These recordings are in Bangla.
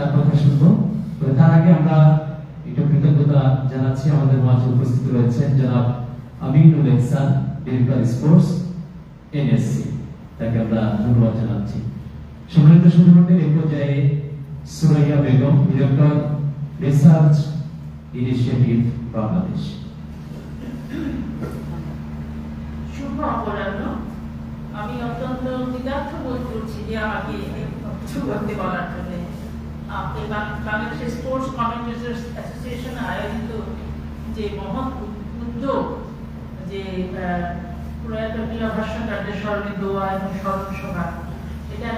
তার কথা শুনব। তার আগে আমরা একটু কৃতজ্ঞতা জানাচ্ছি আমাদের মাঝে উপস্থিত রয়েছেন জনাব Aminul Ihsan director sports NSC তাকে আমরা ধন্যবাদ জানাচ্ছি। সম্মানিত সুধীমণ্ডল এই পর্যায়ে Suraiya Begum director research initiative Bangladesh শুভ অপরাহ্ন। আমি অত্যন্ত কৃতার্থ বোধ করছি যে আমাকে কিছু করতে বলার জন্য। স্পোর্টস অ্যাসোসিয়েশন আয়োজিত যে মহৎ উদ্যোগ যে প্রয়াত প্রিয় ভাষ্যকারদের স্মরণে দোয়া এবং স্মরণ সভা এটা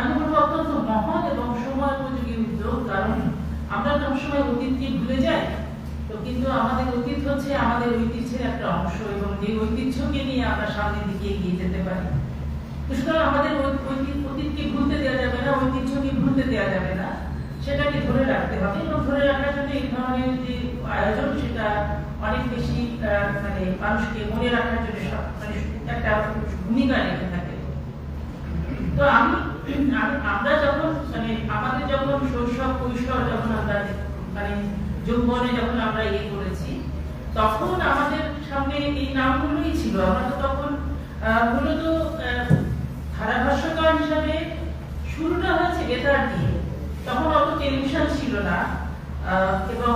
আমি বলব অত্যন্ত মহৎ এবং সময় উপযোগী উদ্যোগ কারণ আমরা তো সময় অতীতকে ভুলে যাই তো কিন্তু আমাদের অতীত হচ্ছে আমাদের ঐতিহ্যের একটা অংশ এবং যে ঐতিহ্যকে নিয়ে আমরা সামনের দিকে এগিয়ে যেতে পারি। সুতরাং আমাদের অতীতকে ভুলতে দেওয়া যাবে না, ঐতিহ্যকে ভুলতে দেওয়া যাবে না। সেটাকে ধরে রাখতে হবে এবং ধরে রাখার জন্য এই ধরনের যে আয়োজন, সেটা অনেক বেশি মানে মানুষকে মনে রাখার জন্য মানে একটা ভূমিকা রেখে থাকে। তো আমি, আমি- আমরা যখন মানে আমাদের যখন শৈশব, কৈশোর যখন আমরা মানে যৌবনে যখন আমরা ইয়ে করেছি, তখন আমাদের সামনে এই নামগুলোই ছিল। আমরা তো তখন মূলত ধারাভাষ্যকার হিসাবে শুরুটা হয়েছে বেতার দিয়ে। টেলিভিশন ছিল না এবং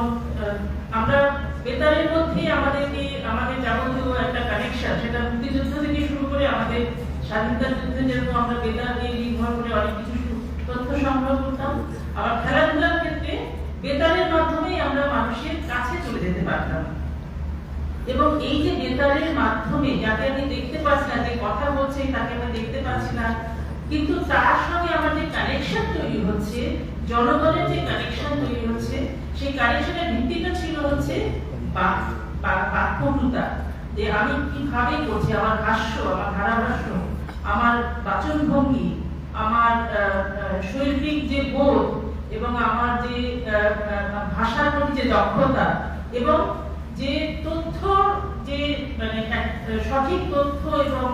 আমরা বেতারের মধ্যে আমাদেরকে আমাদের যাবতীয় একটা কানেকশন সেটা মুক্তিযুদ্ধ থেকে শুরু করে আমাদের স্বাধীনতা যুদ্ধে যেরকম আমরা বেতার দিয়ে নির্ভর করে অনেক কিছু তথ্য সংগ্রহ করতাম। আবার খেলাধুলার ক্ষেত্রে বেতারের মাধ্যমেই আমরা মানুষের কাছে চলে যেতে পারতাম। এবং এই যে বেতারের মাধ্যমে যাকে আমি দেখতে পাচ্ছি না, যে কথা বলছে, তাকে আমি দেখতে পাচ্ছি না, কিন্তু তার সঙ্গে আমার যে কানেকশন তৈরি হচ্ছে জনগণের যে কানেকশন তৈরি হচ্ছে, সেই কানেকশনের ভিত্তিটা ছিল হচ্ছে বাক- বাক- যে আমি কীভাবে করছি, আমার ভাষ্য, আমার ধারাভাষ্য, আমার বাচন ভঙ্গি আমার শৈল্পিক যে বোধ এবং আমার যে ভাষার প্রতি যে দক্ষতা এবং যে তথ্য যে মানে সঠিক তথ্য এবং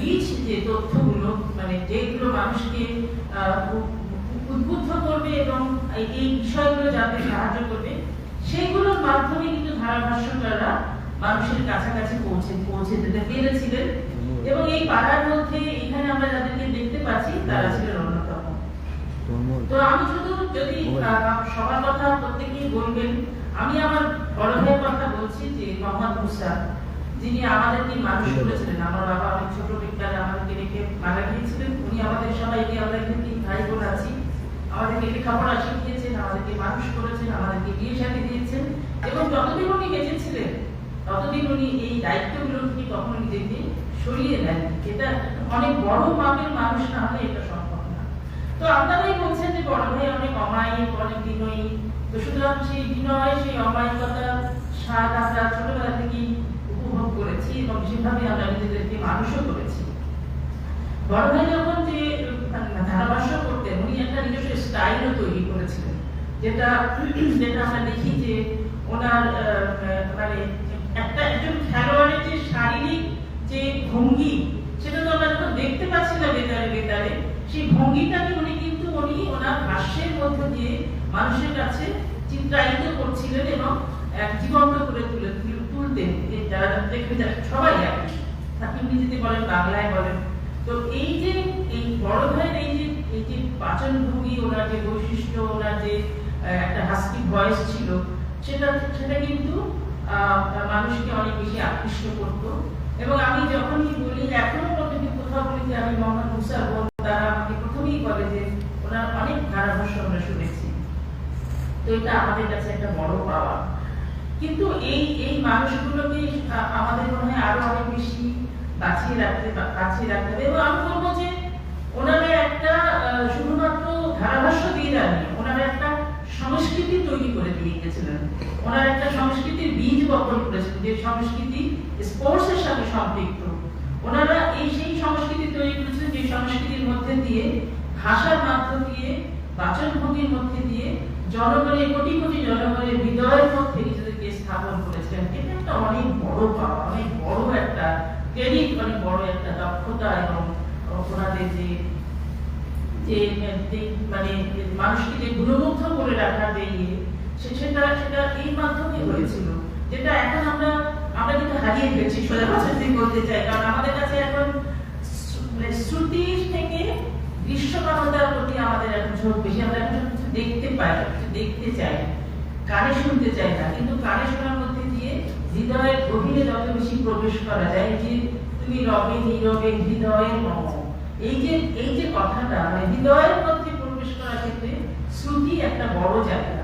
রিচ যে তথ্যগুলো মানে যেগুলো মানুষকে উদ্বুদ্ধ করবে এবং এই- বিষয়গুলো যাতে সাহায্য করবে, সেগুলোর মাধ্যমে কিন্তু ধারাভাষ্যকাররা মানুষের কাছাকাছি পৌঁছে পৌঁছে যেতে পেরেছিলেন। এবং এই পাড়ার মধ্যে এখানে আমরা যাদেরকে দেখতে পাচ্ছি, তারা ছিলেন অন্যতম। তো আমি শুধু যদি সবার কথা প্রত্যেকেই বলবেন, আমি আমার বড় ভাইয়ের কথা বলছি যে মোহাম্মদ মুসা, যিনি আমাদেরকে মানুষ করেছিলেন আমার বাবা অনেক ছোট বিদ্যালয়ে আমাদেরকে রেখে মারা গিয়েছিলেন উনি আমাদের সবাইকে আমরা এখানে তিন ভাই বোন আছি আমাদেরকে লেখাপড়া শিখিয়েছেন আমাদেরকে মানুষ করেছেন আমাদেরকে বিয়ে শাদী দিয়েছেন এবং যতদিন উনি বেঁচে ছিলেন ততদিন উনি এই দায়িত্বগুলো থেকে কখনো নিজেকে সরিয়ে নেন এটা অনেক বড় মাপের মানুষ না হলে এটা সম্ভব না। তো আপনারাই বলছেন যে বড় ভাই অনেক অমায়িক অনেক বিনয়ী। তো সুতরাং সেই বিনয় সেই অমায়িকতা স্বাদ আমরা ছোটবেলা থেকেই উপভোগ করেছি এবং সেভাবে আমরা নিজেদেরকে মানুষও করেছি। বড় ভাই যখন যে আহ, ধারাভাষ্য উনি একটা নিজস্ব স্টাইলও তৈরি করেছিলেন। যেটা যেটা আমরা দেখি যে ওনার মানে একটা একজন খেলোয়াড়ের যে শারীরিক যে ভঙ্গি, সেটা তো আমরা দেখতে পাচ্ছি না বেতারে বেতারে সেই ভঙ্গিটাকে উনি কিন্তু উনি ওনার ভাষ্যের মধ্যে দিয়ে মানুষের কাছে চিত্রায়িত করছিলেন এবং এক জীবন্ত করে তুলে, তুল- তুলতেন। যারা দেখবে যারা সবাই একই আপনি ইংরেজিতে বলেন, বাংলায় বলেন যে বাচন ভঙ্গি ওনার যে বৈশিষ্ট্য, ওনার যে একটা হাস্কি ভয়েস ছিল, সেটা সেটা কিন্তু মানুষকে অনেক বেশি আকৃষ্ট করত। এবং আমি যখনই বলি, এখনও পর্যন্ত কোথাও বলি যে আমি মোহাম্মদ মুসা বোন, তারা আমাকে প্রথমেই বলে যে ওনার অনেক ধারাভাষ্য আমরা শুনেছি। তো এটা আমাদের কাছে একটা বড় পাওয়া। কিন্তু এই এই মানুষগুলোকে আমাদের মনে হয় আরও অনেক বেশি বাঁচিয়ে রাখতে বাঁচিয়ে রাখতে হবে। এবং আমি বলব যে ওনারা একটা আহ, শুধুমাত্র ধারাভাষ্য দিয়ে দেননি ওনারা একটা সংস্কৃতি গেছিলেন ওনারা একটা সংস্কৃতির বীজ বপন করেছিলেন যে সংস্কৃতি স্পোর্টস এর সাথে সম্পৃক্ত। ওনারা এই সেই সংস্কৃতি তৈরি করেছিলেন যে সংস্কৃতির মধ্যে দিয়ে, ভাষার মাধ্যম দিয়ে, বাচনভঙ্গির মধ্যে দিয়ে, জনগণের, কোটি কোটি জনগণের হৃদয়ের মধ্যে নিজেদেরকে স্থাপন করেছিলেন এটা একটা অনেক বড় পাওয়া, অনেক বড় একটা ক্রেডিট, অনেক বড় একটা দক্ষতা এবং ওনাদের যে যে যে মানে মানুষকে যে গুণমুগ্ধ করে রাখার যে ইয়ে মানে কানে শুনতে চাই না। কিন্তু কানে শোনার মধ্যে দিয়ে হৃদয়ের যত বেশি প্রবেশ করা যায় যে তুমি রবে, নীরবে হৃদয়ের মম এই যে এই যে কথাটা মানে হৃদয়ের মধ্যে প্রবেশ করার ক্ষেত্রে শ্রুতি একটা বড় জায়গা।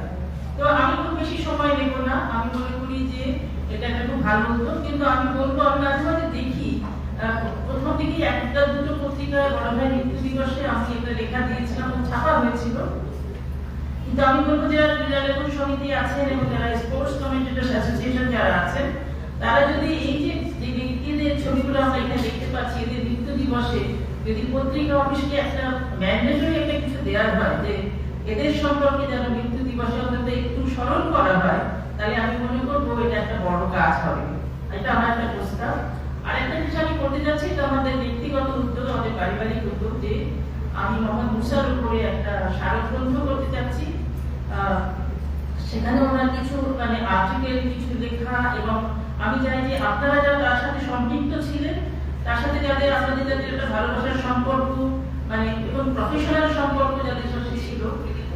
তো আমি খুব বেশি সময় নেব না। আমি মনে করি যে এটা একটা খুব ভালো উদ্যোগ। কিন্তু আমি বলব, আমি মাঝে দেখি প্রথম দিকে একটা দুটো পত্রিকায় বড় ভাই মৃত্যু দিবসে আমি একটা লেখা দিয়েছিলাম ছাপা হয়েছিল। কিন্তু আমি বলব যারা ক্রীড়া লেখক সমিতি আছেন এবং যারা স্পোর্টস কমেন্টেটার্স অ্যাসোসিয়েশন যারা আছেন, তারা যদি এই যে ব্যক্তিদের ছবিগুলো আমরা এখানে দেখতে পাচ্ছি, এদের মৃত্যু দিবসে যদি পত্রিকা অফিসকে একটা ম্যান্ডেটরি একটা কিছু দেওয়া হয় যে এদের সম্পর্কে যেন মৃত্যু দিবসে একটু স্মরণ করা হয়, তাহলে আমি মনে করব এটা একটা বড় কাজ হবে। এটা আমার একটা প্রস্তাব। আর একটা জিনিস আমি করতে যাচ্ছি এটা আমাদের ব্যক্তিগত উদ্যোগ, আমাদের পারিবারিক উদ্যোগ যে আমি মোহাম্মদ মুসার উপরে একটা স্মারক করতে যাচ্ছি সেখানে ওনার কিছু মানে আর্টিকেল কিছু লেখা এবং আমি চাই যে আপনারা যারা তার সাথে সম্পৃক্ত ছিলেন, তার সাথে যাদের আপনাদের যাদের একটা ভালোবাসার সম্পর্ক মানে এবং প্রফেশনাল সম্পর্ক যাদের সাথে ছিল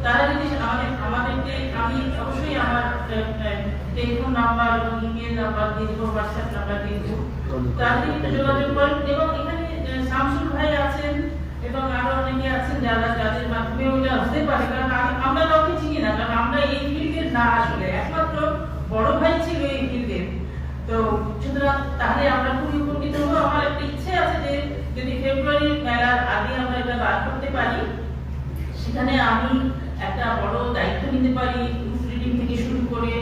তারা যদি আমাদের আমাদেরকে, আমি অবশ্যই আমার টেলিফোন নাম্বার এবং ইমেল নাম্বার দিয়ে দেবো হোয়াটসঅ্যাপ নাম্বার দিয়ে দেবো। তারা যদি যোগাযোগ করেন এবং এখানে শামসুল ভাই আছেন এবং আরও অনেকে আছেন যারা, যাদের মাধ্যমে ওটা হতে পারে। কারণ আমি- আমরা কাউকে চিনি না, কারণ আমরা এই ফিল্ডের না আসলে। একমাত্র বড় ভাই ছিল এই ফিল্ডের তো সুতরাং তাহলে আমরা খুবই উপকৃত হব। আমার একটা ইচ্ছে আছে যে, যদি ফেব্রুয়ারি মেলার আগে আমরা এটা বার করতে পারি, সেখানে আমি একটা বড় দায়িত্ব নিতে পারি প্রুফ রিডিং থেকে শুরু করে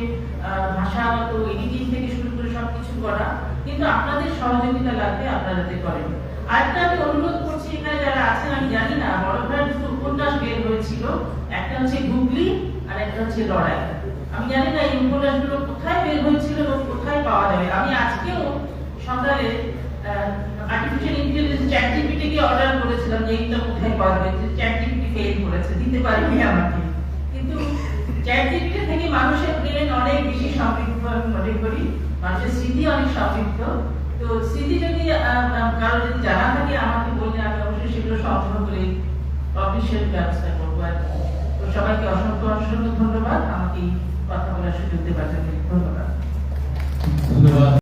ভাষাগত এডিটিং থেকে শুরু করে সবকিছু করা। কিন্তু আপনাদের সহযোগিতা লাগবে, আপনারা যাতে করেন। আরেকটা আমি অনুরোধ করছি এখানে যারা আছেন, আমি জানি না, বড় ভাইয়ের দুটো উপন্যাস বের হয়েছিল। একটা হচ্ছে গুগলি, আর একটা হচ্ছে লড়াই। আমি জানি না এই উপন্যাসগুলো কোথায় বের হয়েছিল এবং কোথায় পাওয়া যাবে। আমি আজকেও সকালে আর্টিফিশিয়াল ইন্টেলিজেন্স চ্যাট জিপিটিকে অর্ডার করেছিলাম যে এইটা কোথায় পাওয়া যাবে। চ্যাট ফেল করেছে, দিতে আমাকে। কিন্তু থেকে মানুষের ব্রেন অনেক বেশি সমৃদ্ধ আমি মনে করি। মানুষের স্মৃতি অনেক সমৃদ্ধ। তো স্মৃতি যদি কারও যদি জানা থাকে, আমাকে বললে আমি অবশ্যই সেগুলো সংগ্রহ করে পাবলিশের ব্যবস্থা করব আর তো সবাইকে অসংখ্য অসংখ্য ধন্যবাদ। আমাকে কথা বলার সুযোগ দেওয়ার জন্য ধন্যবাদ। ধন্যবাদ।